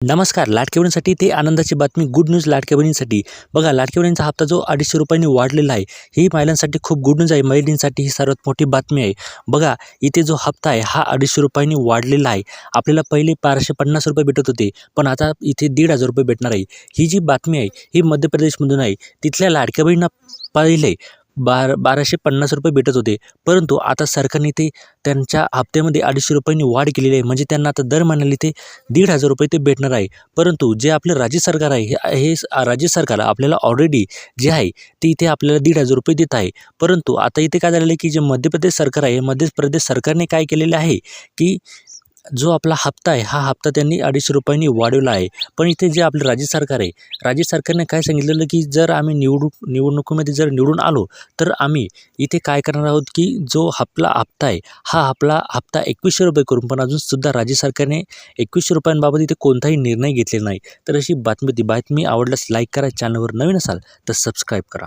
नमस्कार लाडक्या ते आनंदाची बातमी गुड न्यूज लाडक्या बहिणींसाठी बघा लाडक्या बहिणींचा हप्ता जो अडीचशे रुपयांनी वाढलेला आहे ही महिलांसाठी खूप गुड न्यूज आहे. महिलांसाठी ही सर्वात मोठी बातमी आहे. बघा इथे जो हप्ता आहे हा अडीचशे रुपयांनी वाढलेला आहे. आपल्याला पहिले बाराशे पन्नास रुपये भेटत होते पण आता इथे दीड हजार रुपये भेटणार आहे. ही जी बातमी आहे ही मध्य प्रदेशमधून आहे. तिथल्या लाडक्या बहिणींना पहिले बार बाराशे पन्नास रुपये भेटत होते. परंतु आता सरकारने ते त्यांच्या हप्त्यामध्ये अडीचशे रुपयांनी वाढ केलेली आहे. म्हणजे त्यांना आता दर महिन्याला ते दीड हजार रुपये ते भेटणार आहे. परंतु जे आपलं राज्य सरकार आहे हे हे राज्य सरकार आपल्याला ऑलरेडी जे आहे ते इथे आपल्याला दीड हजार रुपये देत आहे. परंतु आता इथे काय झालेलं आहे की जे मध्य प्रदेश सरकार आहे मध्य प्रदेश सरकारने काय केलेलं आहे की जो आपला हप्ता आहे हा हप्ता त्यांनी अडीचशे रुपयांनी वाढवला आहे. पण इथे जे आपलं राज्य सरकार आहे राज्य सरकारने काय सांगितलेलं की जर आम्ही निवडणूक निवडणुकीमध्ये जर निवडून आलो तर आम्ही इथे काय करणार आहोत की जो आपला हप्ता आहे हा आपला हप्ता एकवीसशे रुपये करून पण अजूनसुद्धा राज्य सरकारने एकवीसशे रुपयांबाबत इथे कोणताही निर्णय घेतलेला नाही. तर अशी बातमी ती बातमी आवडल्यास लाईक करा चॅनलवर नवीन असाल तर सबस्क्राईब करा.